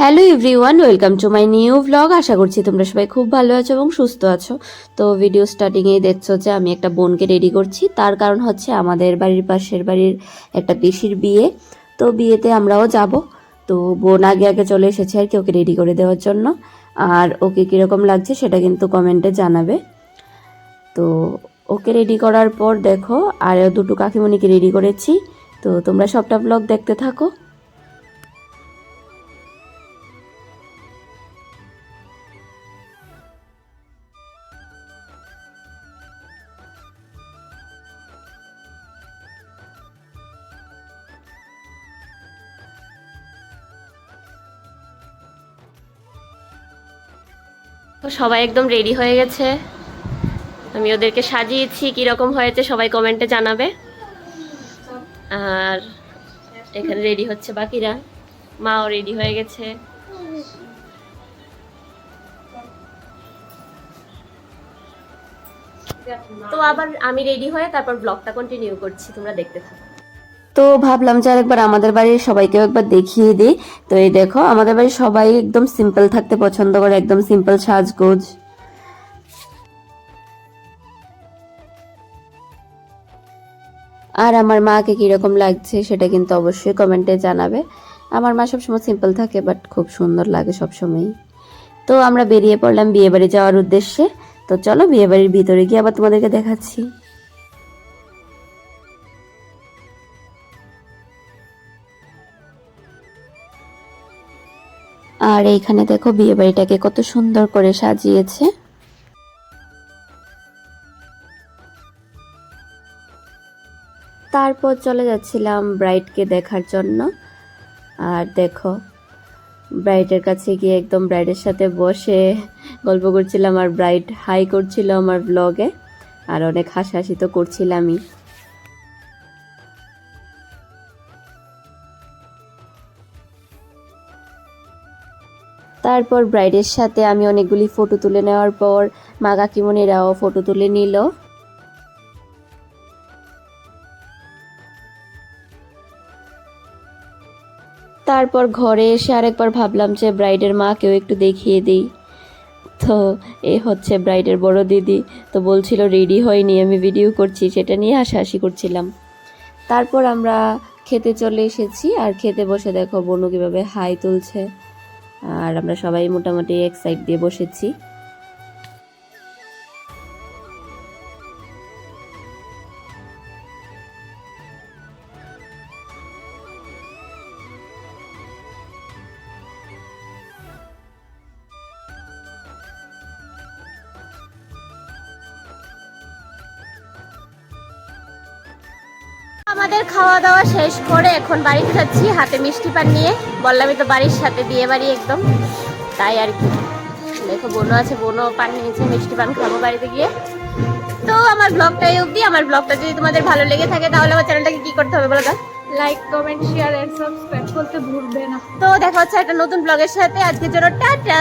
Hello everyone welcome to my new vlog আশা করছি তোমরা সবাই খুব ভালো আছো এবং সুস্থ আছো। তো ভিডিও স্টার্টিংয়েই দেখছ যে আমি একটা বোনকে রেডি করছি। তার কারণ হচ্ছে আমাদের বাড়ির পাশের বাড়ির একটা পিসির বিয়ে। তো বিয়েতে আমরাও যাব। তো বোন আগে আগে চলে এসেছে আর কি ওকে রেডি করে দেওয়ার জন্য। আর ওকে কীরকম লাগছে সেটা কিন্তু কমেন্টে জানাবে। তো ওকে রেডি করার পর দেখো, আর দুটো কাকিমণিকে রেডি করেছি। তো তোমরা সবটা ব্লগ দেখতে থাকো। তো সবাই একদম রেডি হয়ে গেছে। আমি ওদেরকে সাজিয়েছি, কীরকম হয়েছে সবাই কমেন্টে জানাবে। আর এখানে রেডি হচ্ছে বাকিরা। মাও রেডি হয়ে গেছে। তো আবার আমি রেডি হয়ে তারপর ব্লগটা কন্টিনিউ করছি, তোমরা দেখতে থাকো। তো ভাবলাম যে আরেকবার আমাদের বাড়ির সবাইকেও একবার দেখিয়ে দিই। তো এই দেখো, আমাদের বাড়ির সবাই একদম সিম্পল থাকতে পছন্দ করে, একদম সিম্পল সাজগোজ। আর আমার মাকে কীরকম লাগছে সেটা কিন্তু অবশ্যই কমেন্টে জানাবে। আমার মা সবসময় সিম্পল থাকে বাট খুব সুন্দর লাগে সবসময়ই। তো আমরা বেরিয়ে পড়লাম বিয়েবাড়ি যাওয়ার উদ্দেশ্যে। তো চলো বিয়েবাড়ির ভিতরে গিয়ে আবার তোমাদেরকে দেখাচ্ছি। আর এইখানে দেখো বিয়ে বাড়িটাকে কত সুন্দর করে সাজিয়েছে। তারপর চলে যাচ্ছিলাম ব্রাইডকে দেখার জন্য। আর দেখো ব্রাইডের কাছে গিয়ে একদম ব্রাইডের সাথে বসে গল্প করছিলাম আর ব্রাইড হাই করছিল আমার ব্লগে আর অনেক হাসাহাসি তো করছিলামই। তারপর ব্রাইডের সাথে আমি অনেকগুলি ফটো তুলে নেওয়ার পর মা কাকিমণিরাও ফটো তুলে নিল। তারপর ঘরে এসে আরেকবার ভাবলাম যে ব্রাইডের মাকেও একটু দেখিয়ে দিই। তো এ হচ্ছে ব্রাইডের বড় দিদি। তো বলছিল, রেডি হয়নি, আমি ভিডিও করছি। সেটা নিয়ে হাসাহাসি করছিলাম। তারপর আমরা খেতে চলে এসেছি। আর খেতে বসে দেখো, বনু কীভাবে হাই তুলছে। আর আমরা সবাই মোটামুটি এক সাইড দিয়ে বসেছি। আমাদের খাওয়া দাওয়া শেষ করে এখন বাড়ি খাচ্ছি হাতে মিষ্টি পান নিয়ে। বললামই তো বাড়ির সাথে বিয়ে বাড়ি একদম। তাই আর কি। দেখো বোনও আছে বোনও পান নিয়েছে মিষ্টি পান খাব বাড়িতে গিয়ে। তো আমার ব্লগটা এই অবধি আমার ব্লগটা যদি তোমাদের ভালো লেগে থাকে তাহলে আমার চ্যানেলটাকে কি করতে হবে বলো তো? Like comment share and subscribe করতে ভুলবে না। তো দেখা হচ্ছে একটা নতুন ব্লগের সাথে। আজকের জন্য টাটা!